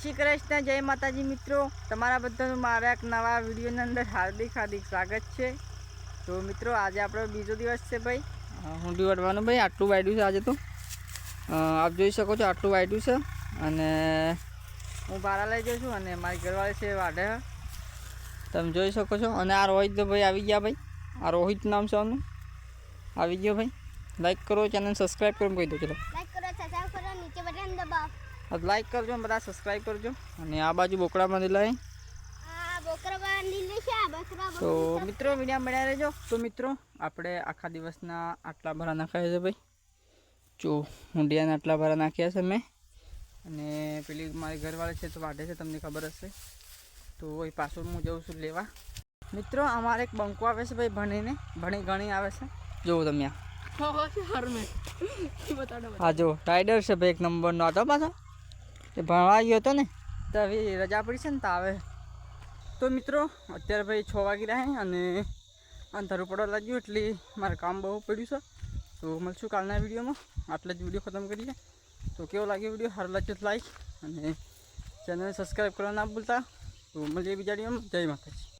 શ્રી કૃષ્ણ જય માતાજી મિત્રો. તમારા બધાનું મારા એક નવા વિડીયોની અંદર હાર્દિક હાર્દિક સ્વાગત છે. તો મિત્રો આજે આપણો બીજો દિવસ છે ભાઈ. હું ઊંડી ભાઈ આટલું વાઢ્યું છે આજે તો. આપ જોઈ શકો છો આટલું વાઢ્યું છે. અને હું ભાડા લઈ જાઉં છું અને મારી ઘરવાળી છે વાઢે તમે જોઈ શકો છો. અને આ રોહિત ભાઈ આવી ગયા ભાઈ. આ રોહિત નામ છે આનું. આવી ગયો ભાઈ. લાઈક કરો ચેનલ સબસ્ક્રાઈબ કરો કહી દો ચલો લાઈક કરો સબસ્ક્રાઇબ કરો નીચે બટન દબાવો. લાઈક કરજો બધા સબસ્ક્રાઈબ કરજો. અને આ બાજુ બોકડા લાવી આ બાંધી લે છે આ બકરા તો મિત્રો વિડીયા મળ્યા રહેજો. તો મિત્રો આપણે આખા દિવસના આટલા ભરા નાખ્યા છે ભાઈ. જો ઊંડિયાના આટલા ભરા નાખ્યા છે મેં. અને પેલી મારી ઘરવાળી છે તો વાઢે છે તમને ખબર હશે. તો એ પાછું હું જઉં છું લેવા. મિત્રો અમારે એક બંકો આવે છે ભાઈ ભણીને. ભણી ઘણી આવે છે. જોવો તમે આ. હા જો ટાઈડર છે ભાઈ એક નંબરનો. હતો પાછો એ ભણવા ગયો હતો ને? તો હવે રજા પડી છે ને તો આવે. તો મિત્રો, અત્યારે ભાઈ છ વાગી રહ્યા અને અંધારું પડવા લાગ્યું એટલે મારે કામ બહુ પડ્યું છે. તો મળશું કાલના વિડીયોમાં. આટલા જ વીડિયો ખતમ કરીએ. તો કેવો લાગ્યો વીડિયો? સારો લાગ્યો લાઈક અને ચેનલને સબસ્ક્રાઈબ કરવા ના ભૂલતા. તો મળીએ બીજા વિડીયોમાં. જય માતાજી.